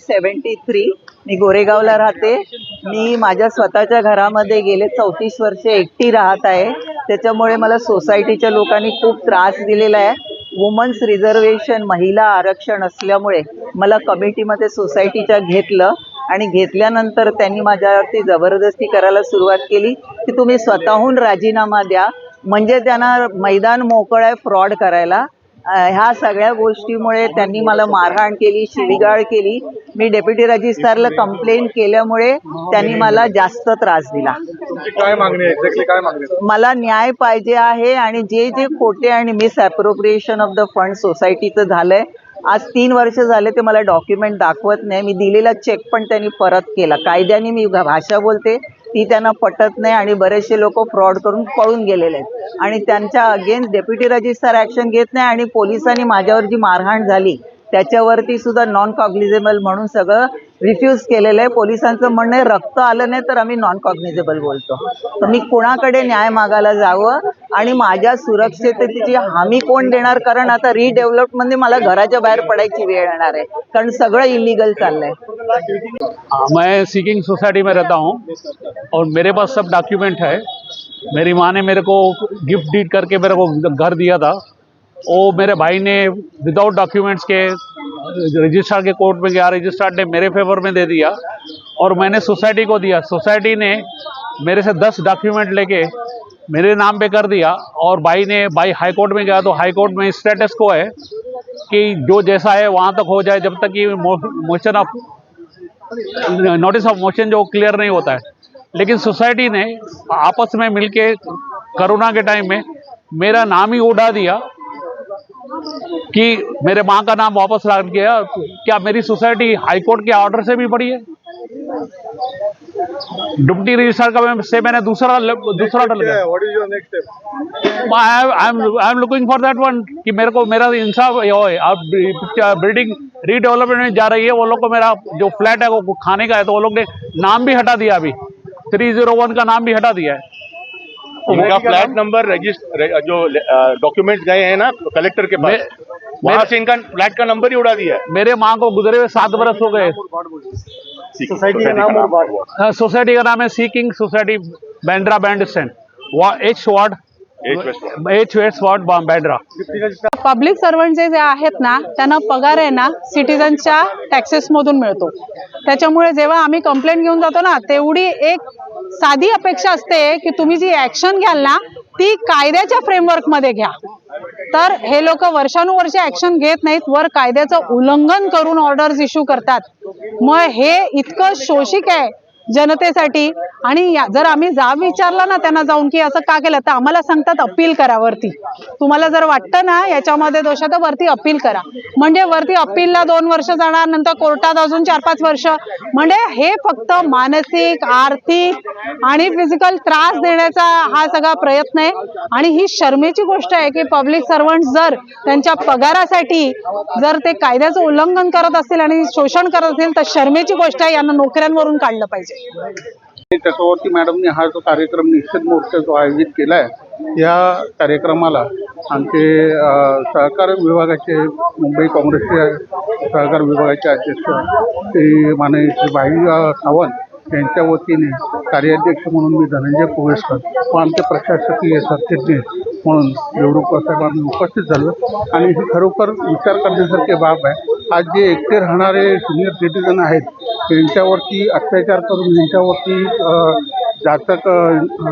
Seventy three. मी गोरेगावला राहते. मी माझ्या स्वतःच्या घरामध्ये गेले चौतीस वर्षे एकटी राहत आहे. त्याच्यामुळे मला सोसायटीच्या लोकांनी खूप त्रास दिलेला आहे. वुमन्स रिझर्वेशन महिला आरक्षण असल्यामुळे मला कमिटीमध्ये सोसायटीच्या घेतलं. आणि घेतल्यानंतर त्यांनी माझ्यावरती जबरदस्ती करायला सुरुवात केली की तुम्ही स्वतःहून राजीनामा द्या. म्हणजे त्यांना मैदान मोकळं आहे फ्रॉड करायला. ह्या सगळ्या गोष्टीमुळे त्यांनी मला मारहाण केली शिवीगाळ केली. मी डेप्युटी रजिस्ट्रारला कंप्लेंट केल्यामुळे त्यांनी मला जास्त त्रास दिला. काय मागणी काय मागणी मला न्याय पाहिजे आहे आणि जे जे खोटे आणि misappropriation of the fund सोसायटीचं झालंय आज तीन वर्ष झाले ते मला डॉक्युमेंट दाखवत नाही. मी दिलेला चेक पण त्यांनी परत केला. कायद्याने मी भाषा बोलते ती त्यांना पटत नाही आणि बरेचसे लोक फ्रॉड करून पळून गेलेले आहेत. आणि त्यांच्या अगेन्स्ट डेप्युटी रजिस्ट्रार ॲक्शन घेत नाही आणि पोलिसांनी माझ्यावर जी मारहाण झाली त्याच्यावरती सुद्धा नॉन कॉग्निझेबल म्हणून सगळं रिफ्यूज केलेलं आहे पोलिसांचं म्हणणं आहे रक्त आलं नाही तर आम्ही नॉन कॉग्निझेबल बोलतो. तर मी कोणाकडे न्याय मागायला जावं आणि माझ्या सुरक्षिततेची हमी कोण देणार? कारण आता रिडेव्हलपमध्ये मला घराच्या बाहेर पडायची वेळ येणार आहे. कारण सगळं इलिगल चाललंय. मैं सीकिंग सोसाइटी में रहता हूँ और मेरे पास सब डॉक्यूमेंट है। मेरी माँ ने मेरे को गिफ्ट डीड करके मेरे को घर दिया था। वो मेरे भाई ने विदाउट डॉक्यूमेंट्स के रजिस्ट्रार के कोर्ट में गया रजिस्ट्रार ने मेरे फेवर में दे दिया और मैंने सोसाइटी को दिया। सोसाइटी ने मेरे से दस डॉक्यूमेंट लेके मेरे नाम पे कर दिया और भाई ने, भाई हाई कोर्ट में गया तो हाई कोर्ट में स्टेटस को है कि जो जैसा है वहाँ तक हो जाए जब तक कि motion of notice of motion जो क्लियर नहीं होता है। लेकिन सोसाइटी ने आपस में मिलके कोरोना के टाइम में मेरा नाम ही उड़ा दिया कि मेरे माँ का नाम वापस ला दिया क्या मेरी सोसाइटी हाईकोर्ट के ऑर्डर से भी बड़ी है? डिप्टी रजिस्टर का मैं- से मैंने दूसरा दूसरा डल गया I am looking for that one कि मेरे को मेरा इंसाफ होए अब बिल्डिंग रीडेवलपमेंट में जा रही है वो लोग को मेरा जो फ्लैट है वो खाने का है तो वो लोग ने नाम भी हटा दिया अभी। थ्री ज़ीरो वन का नाम भी हटा दिया है। उनका फ्लैट नंबर रजिस्टर जो डॉक्यूमेंट गए हैं ना कलेक्टर के पास। वहां से इनका फ्लैट का नंबर ही उड़ा दिया है। मेरे माँ को गुजरे हुए सात बरस हो गए। सोसाइटी का नाम हाँ, सोसाइटी का नाम है sea king society Bandra band stand H ward H west ward Bandra public servant J J आहेत ना त्यांना पगार आहे ना सिटीजनच्या टॅक्सेसमधून मिळतो. त्याच्यामुळे जेव्हा आम्ही कंप्लेंट घेऊन जातो ना तेवढी एक साधी अपेक्षा असते की तुम्ही जी ऍक्शन घ्याल ना ती कायद्याच्या फ्रेमवर्कमध्ये घ्या. तर हे लोक वर्षानुवर्षे ऍक्शन घेत नाहीत. वर कायद्याचं उल्लंघन करून ऑर्डर्स इश्यू करतात. मग हे इतकं शोषिक आहे. जनतेसाठी. आणि जर आम्ही जाब विचारलं ना त्यांना जाऊन की असं का केलं तर आम्हाला सांगतात अपील करा वरती. तुम्हाला जर वाटतं ना याच्यामध्ये दोष तर वरती अपील करा. म्हणजे वरती अपीलला दोन वर्ष जाणार नंतर कोर्टात अजून चार पाच वर्ष. म्हणजे हे फक्त मानसिक आर्थिक आणि फिजिकल त्रास देण्याचा हा सगळा प्रयत्न आहे. आणि ही शर्मेची गोष्ट आहे की पब्लिक सर्वंट जर त्यांच्या पगारासाठी जर ते कायद्याचं उल्लंघन करत असतील आणि शोषण करत असतील तर शर्मेची गोष्ट आहे यांना नोकऱ्यांवरून काढलं पाहिजे. त्याच्यावरती मॅडमने हा जो कार्यक्रम निश्चित मोर्चा जो आयोजित केला आहे या कार्यक्रमाला आमचे सहकार विभागाचे मुंबई काँग्रेसचे सहकार विभागाचे अध्यक्ष श्री माननीय श्री भाई सावंत यांच्या वतीने कार्याध्यक्ष म्हणून मी धनंजय पोवेसकर व आमचे प्रशासकीय सरचिटणीस म्हणून देवरुपसाहेब आम्ही उपस्थित झालो. आणि ही खरोखर विचार करण्यासारखी बाब आहे. आज जे एकटे राहणारे सिनियर सिटीजन आहेत त्यांच्यावरती अत्याचार करून त्यांच्यावरती जातक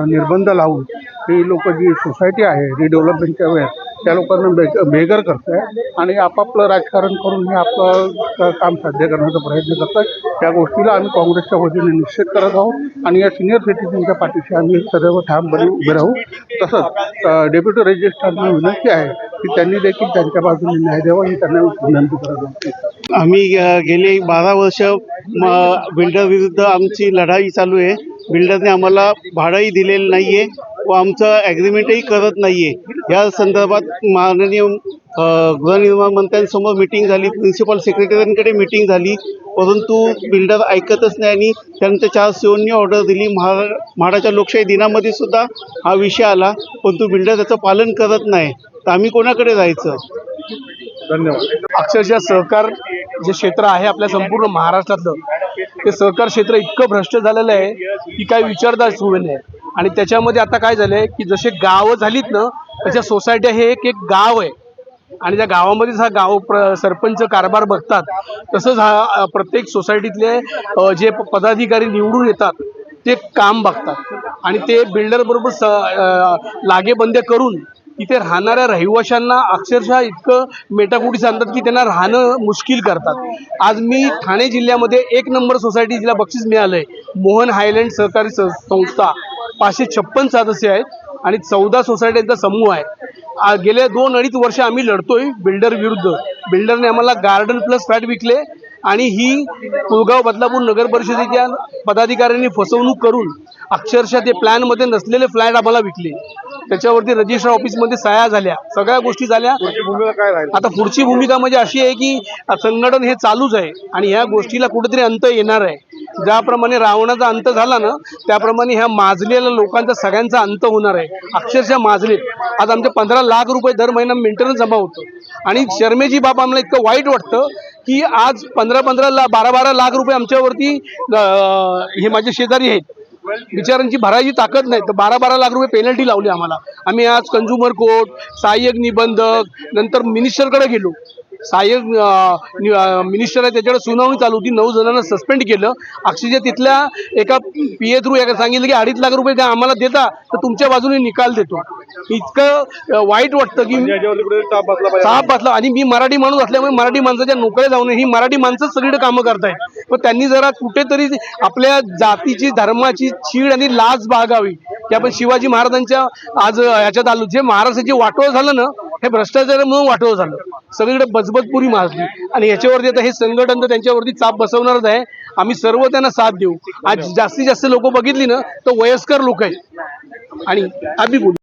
निर्बंध लावून ही लोक जी सोसायटी आहे रिडेव्हलपमेंटच्या वेळेस त्या लोकांना बेग बेगर करत आहे आणि आपापलं राजकारण करून हे आपलं काम साध्य करण्याचा प्रयत्न करत आहे त्या गोष्टीला आम्ही काँग्रेसच्या वतीने निश्चित करत आहोत आणि या सिनियर सिटीजनच्या पाठीशी आम्ही सदैव ठामपणे उभे राहू. तसंच डेप्युटी रजिस्ट्रारना विनंती आहे की त्यांनी देखील त्यांच्या बाजूने न्याय द्यावा ही त्यांना विनंती करत आहोत. आम्ही गेले गेली बारा वर्ष म बिल्डर विरुद्ध आमची लढाई चालू आहे. बिल्डरने आम्हाला भाडंही दिलेलं नाही आहे व आमचं ॲग्रीमेंटही करत नाही आहे या संदर्भात माननीय गृहनिर्माण मंत्र्यांसमोर मिटिंग झाली प्रिन्सिपल सेक्रेटरींकडे मिटिंग झाली. परंतु बिल्डर ऐकतच नाही आणि त्यानंतर चार सीओनी ऑर्डर दिली. महा म्हाडाच्या लोकशाही दिनामध्ये सुद्धा हा विषय आला. परंतु बिल्डर त्याचं पालन करत नाही. तर आम्ही कोणाकडे जायचं? धन्यवाद. अक्षरशः सहकार जे क्षेत्र आहे आपल्या संपूर्ण महाराष्ट्रातलं ते सहकार क्षेत्र इतकं भ्रष्ट झालेलं आहे की काही विचारता सोय नाही. आणि त्याच्यामध्ये आता काय झालंय की जसे गावं झालीत ना तशा सोसायट्या हे एक एक गाव आहे. आणि त्या गावामध्येच हा गाव प्र सरपंच कारभार बघतात तसंच हा प्रत्येक सोसायटीतले जे पदाधिकारी निवडून येतात ते काम बघतात. आणि ते बिल्डरबरोबर स लागेबंदे करून इथे राहणाऱ्या रहिवाशांना अक्षरशः इतकं मेटाकुटी सांगतात की त्यांना राहणं मुश्किल करतात. आज मी ठाणे जिल्ह्यामध्ये एक नंबर सोसायटी जिला बक्षीस मिळालंय. मोहन हायलँड सहकारी संस्था. पाचशे छप्पन सदस्य आहेत आणि चौदा सोसायट्यांचा समूह आहे. गेल्या दोन अडीच वर्ष आम्ही लढतोय बिल्डर विरुद्ध. बिल्डरने आम्हाला गार्डन प्लस फ्लॅट विकले. आणि ही कुलगाव बदलापूर नगर परिषदेच्या पदाधिकाऱ्यांनी फसवणूक करून अक्षरशः ते प्लॅनमध्ये नसलेले फ्लॅट आम्हाला विकले. त्याच्यावरती रजिस्टर ऑफिसमध्ये सह्या झाल्या. सगळ्या गोष्टी झाल्या. आता पुढची भूमिका म्हणजे अशी आहे की संघटन हे चालूच आहे आणि ह्या गोष्टीला कुठेतरी अंत येणार आहे. ज्याप्रमाणे रावणाचा अंत झाला ना त्याप्रमाणे ह्या माजलेल्या लोकांचा सगळ्यांचा अंत होणार आहे. अक्षरशः माजलेत. आज आमचे पंधरा लाख रुपये दर महिना मेंटेनन्स जमा होतं. आणि शर्मेची बाब आम्हाला इतकं वाईट वाटतं की आज पंधरा पंधरा ला बारा बारा लाख रुपये आमच्यावरती हे माझे शेजारी आहेत. बिचारांची भरायची ताकद नाही. तर बारा बारा लाख रुपये पेनल्टी लावली आम्हाला. आम्ही आज कंझ्युमर कोर्ट सहाय्यक निबंधक नंतर मिनिस्टरकडे गेलो. सहाय्यक मिनिस्टर आहे त्याच्याकडे सुनावणी चालू होती. नऊ जणांना सस्पेंड केलं. अक्षरशः तिथल्या एका पी ए थ्रू एका सांगितलं की अडीच लाख रुपये आम्हाला देता तर तुमच्या बाजूने निकाल देतो. इतकं वाईट वाटतं की बसला पाहिजे. साप बसला. आणि मी मराठी माणूस असल्यामुळे मराठी माणसाच्या नोकऱ्या जाऊ नये ही मराठी माणसंच सगळीकडे कामं करतायत पण त्यांनी जरा कुठेतरी आपल्या जातीची धर्माची चीड आणि लाज बाळगावी. की आपण शिवाजी महाराजांच्या आज ह्याच्यात आलो. जे महाराष्ट्राचे वाटोळ झालं ना हे भ्रष्टाचारामुळे वाटव झालं. सगळीकडे बजबजपुरी माजली. आणि याच्यावरती आता हे संघटन तर त्यांच्यावरती चाप बसवणारच आहे. आम्ही सर्व त्यांना साथ देऊ. आज जास्तीत जास्त लोक बघितली ना तर वयस्कर लोक आहेत. आणि आम्ही बोलू